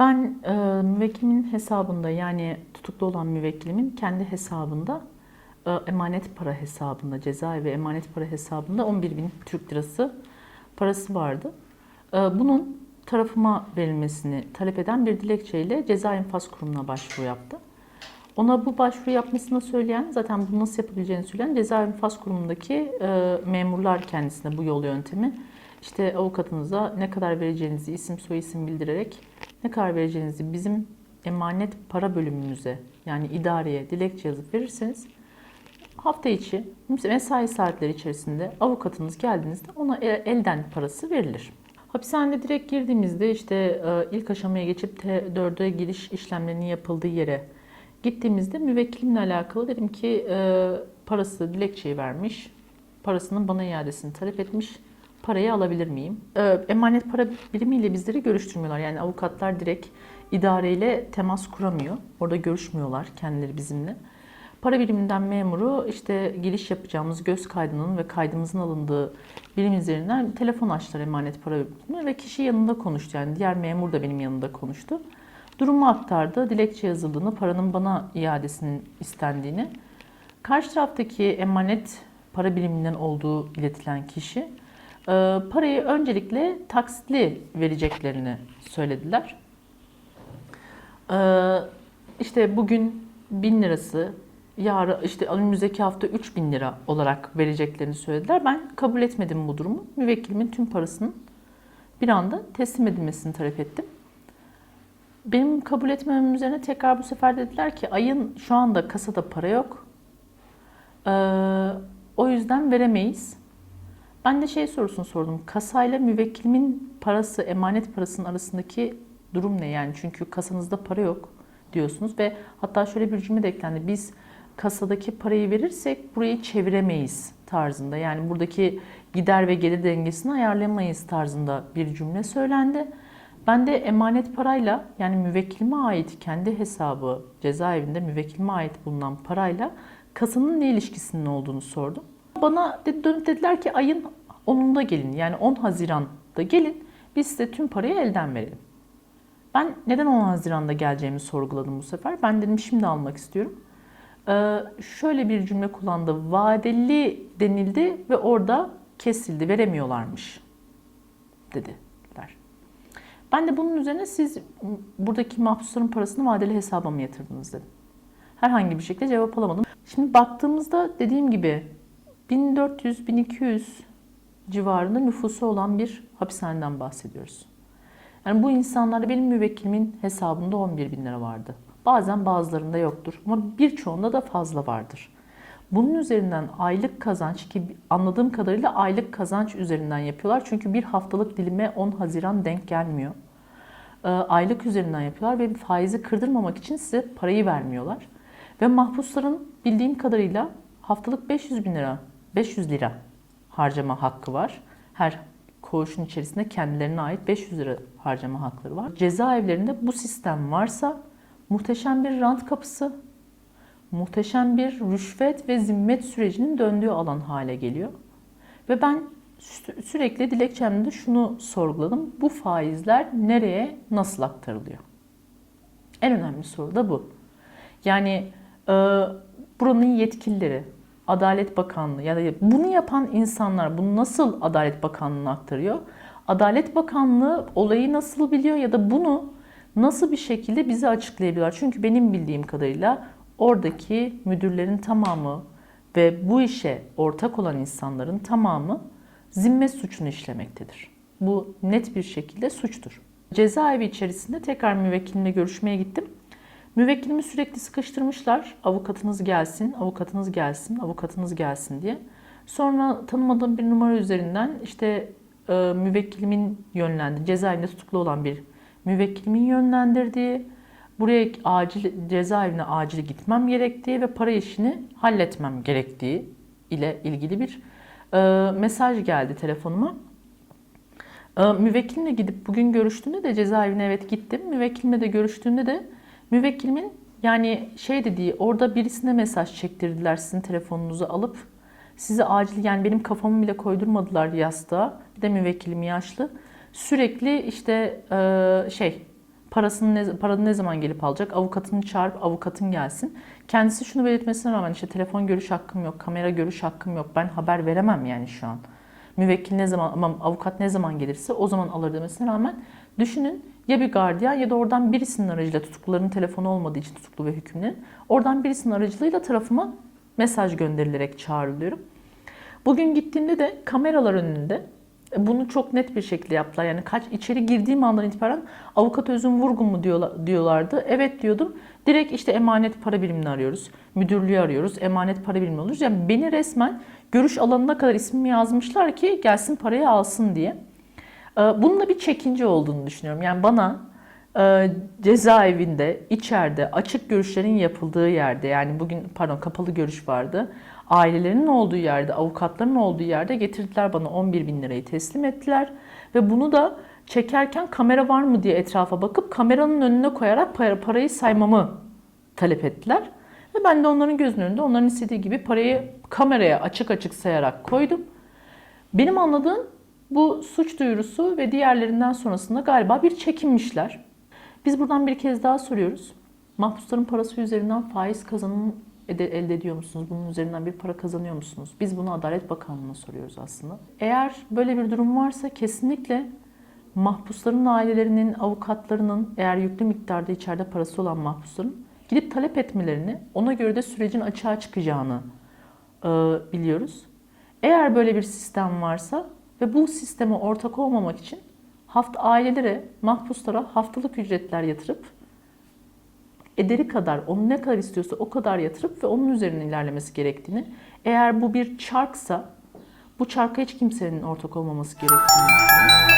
Ben e, müvekkilimin hesabında yani tutuklu olan müvekkilimin kendi hesabında e, emanet para hesabında cezaevi emanet para hesabında 11 bin Türk lirası parası vardı. E, bunun tarafıma verilmesini talep eden bir dilekçeyle ceza infaz kurumuna başvuru yaptı. Ona bu başvuru yapmasını söyleyen, zaten bunu nasıl yapabileceğini söyleyen ceza infaz kurumundaki e, memurlar kendisine bu yol yöntemi işte avukatınıza ne kadar vereceğinizi isim soyisim bildirerek ne kadar vereceğinizi bizim emanet para bölümümüze yani idareye dilekçe yazıp verirseniz hafta içi mesai saatleri içerisinde avukatınız geldiğinizde ona e- elden parası verilir. Hapishanede direkt girdiğimizde işte e, ilk aşamaya geçip T4'e giriş işlemlerinin yapıldığı yere gittiğimizde müvekkilimle alakalı dedim ki e, parası dilekçeyi vermiş, parasının bana iadesini talep etmiş, parayı alabilir miyim? E, emanet para birimiyle bizleri görüştürmüyorlar. Yani avukatlar direkt idareyle temas kuramıyor. Orada görüşmüyorlar kendileri bizimle. Para biriminden memuru işte giriş yapacağımız göz kaydının ve kaydımızın alındığı birim üzerinden telefon açtılar emanet para birimine ve kişi yanında konuştu. Yani diğer memur da benim yanında konuştu. Durumu aktardı. Dilekçe yazıldığını, paranın bana iadesinin istendiğini. Karşı taraftaki emanet para biriminden olduğu iletilen kişi parayı öncelikle taksitli vereceklerini söylediler. Ee, işte bugün 1000 lirası, yarın işte önümüzdeki hafta 3000 lira olarak vereceklerini söylediler. Ben kabul etmedim bu durumu. Müvekkilimin tüm parasının bir anda teslim edilmesini talep ettim. Benim kabul etmemem üzerine tekrar bu sefer dediler ki ayın şu anda kasada para yok. Ee, o yüzden veremeyiz. Ben de şey sorusunu sordum. Kasayla müvekkilimin parası, emanet parasının arasındaki durum ne yani? Çünkü kasanızda para yok diyorsunuz ve hatta şöyle bir cümle de eklendi. Biz kasadaki parayı verirsek burayı çeviremeyiz tarzında. Yani buradaki gider ve gelir dengesini ayarlayamayız tarzında bir cümle söylendi. Ben de emanet parayla yani müvekkilime ait kendi hesabı cezaevinde müvekkilime ait bulunan parayla kasanın ne ilişkisinin olduğunu sordum. Bana dedi, dönüp dediler ki ayın 10'unda gelin yani 10 Haziran'da gelin biz size tüm parayı elden verelim. Ben neden 10 Haziran'da geleceğimi sorguladım bu sefer. Ben dedim şimdi almak istiyorum. Ee, şöyle bir cümle kullandı. Vadeli denildi ve orada kesildi. Veremiyorlarmış dediler. Ben de bunun üzerine siz buradaki mahpusların parasını vadeli hesaba mı yatırdınız dedim. Herhangi bir şekilde cevap alamadım. Şimdi baktığımızda dediğim gibi 1400-1200 civarında nüfusu olan bir hapishaneden bahsediyoruz. Yani bu insanlarda benim müvekkilimin hesabında 11 bin lira vardı. Bazen bazılarında yoktur ama birçoğunda da fazla vardır. Bunun üzerinden aylık kazanç ki anladığım kadarıyla aylık kazanç üzerinden yapıyorlar. Çünkü bir haftalık dilime 10 Haziran denk gelmiyor. Ee, aylık üzerinden yapıyorlar ve faizi kırdırmamak için size parayı vermiyorlar. Ve mahpusların bildiğim kadarıyla haftalık 500 bin lira, 500 lira harcama hakkı var. Her koğuşun içerisinde kendilerine ait 500 lira harcama hakları var. Cezaevlerinde bu sistem varsa muhteşem bir rant kapısı, muhteşem bir rüşvet ve zimmet sürecinin döndüğü alan hale geliyor. Ve ben sü- sürekli dilekçemde şunu sorguladım. Bu faizler nereye, nasıl aktarılıyor? En önemli soru da bu. Yani e, buranın yetkilileri, Adalet Bakanlığı ya da bunu yapan insanlar bunu nasıl Adalet Bakanlığı'na aktarıyor? Adalet Bakanlığı olayı nasıl biliyor ya da bunu nasıl bir şekilde bize açıklayabiliyorlar? Çünkü benim bildiğim kadarıyla oradaki müdürlerin tamamı ve bu işe ortak olan insanların tamamı zimmet suçunu işlemektedir. Bu net bir şekilde suçtur. Cezaevi içerisinde tekrar müvekkilimle görüşmeye gittim. Müvekkilimi sürekli sıkıştırmışlar. Avukatınız gelsin, avukatınız gelsin, avukatınız gelsin diye. Sonra tanımadığım bir numara üzerinden işte e, müvekkilimin yönlendirdiği, cezaevinde tutuklu olan bir müvekkilimin yönlendirdiği, buraya acil cezaevine acil gitmem gerektiği ve para işini halletmem gerektiği ile ilgili bir e, mesaj geldi telefonuma. E, müvekkilimle gidip bugün görüştüğümde de cezaevine evet gittim. Müvekkilimle de görüştüğümde de müvekkilimin yani şey dediği orada birisine mesaj çektirdiler sizin telefonunuzu alıp sizi acil yani benim kafamı bile koydurmadılar yastığa. Bir de müvekkilim yaşlı. Sürekli işte e, şey Parasını ne, paranı ne zaman gelip alacak? Avukatını çağırıp avukatın gelsin. Kendisi şunu belirtmesine rağmen işte telefon görüş hakkım yok, kamera görüş hakkım yok. Ben haber veremem yani şu an. Müvekkil ne zaman ama avukat ne zaman gelirse o zaman alır demesine rağmen düşünün ya bir gardiyan ya da oradan birisinin aracılığıyla tutukluların telefonu olmadığı için tutuklu ve hükümlü oradan birisinin aracılığıyla tarafıma mesaj gönderilerek çağrılıyorum. Bugün gittiğimde de kameralar önünde e, bunu çok net bir şekilde yaptılar. Yani kaç içeri girdiğim andan itibaren avukat Özün Vurgun mu diyorlar, diyorlardı. Evet diyordum. Direkt işte emanet para birimini arıyoruz. Müdürlüğü arıyoruz. Emanet para birimini alıyoruz. Yani beni resmen görüş alanına kadar ismimi yazmışlar ki gelsin parayı alsın diye. Ee, Bunun da bir çekince olduğunu düşünüyorum. Yani bana e, cezaevinde, içeride açık görüşlerin yapıldığı yerde yani bugün pardon kapalı görüş vardı. Ailelerinin olduğu yerde, avukatların olduğu yerde getirdiler bana 11 bin lirayı teslim ettiler. Ve bunu da çekerken kamera var mı diye etrafa bakıp kameranın önüne koyarak para- parayı saymamı talep ettiler. Ve ben de onların gözünün önünde onların istediği gibi parayı kameraya açık açık sayarak koydum. Benim anladığım bu suç duyurusu ve diğerlerinden sonrasında galiba bir çekinmişler. Biz buradan bir kez daha soruyoruz. Mahpusların parası üzerinden faiz kazanım elde ediyor musunuz? Bunun üzerinden bir para kazanıyor musunuz? Biz bunu Adalet Bakanlığı'na soruyoruz aslında. Eğer böyle bir durum varsa kesinlikle mahpusların ailelerinin, avukatlarının eğer yüklü miktarda içeride parası olan mahpusların gidip talep etmelerini, ona göre de sürecin açığa çıkacağını e, biliyoruz. Eğer böyle bir sistem varsa ve bu sisteme ortak olmamak için hafta ailelere, mahpuslara haftalık ücretler yatırıp ederi kadar, onu ne kadar istiyorsa o kadar yatırıp ve onun üzerine ilerlemesi gerektiğini, eğer bu bir çarksa bu çarka hiç kimsenin ortak olmaması gerektiğini.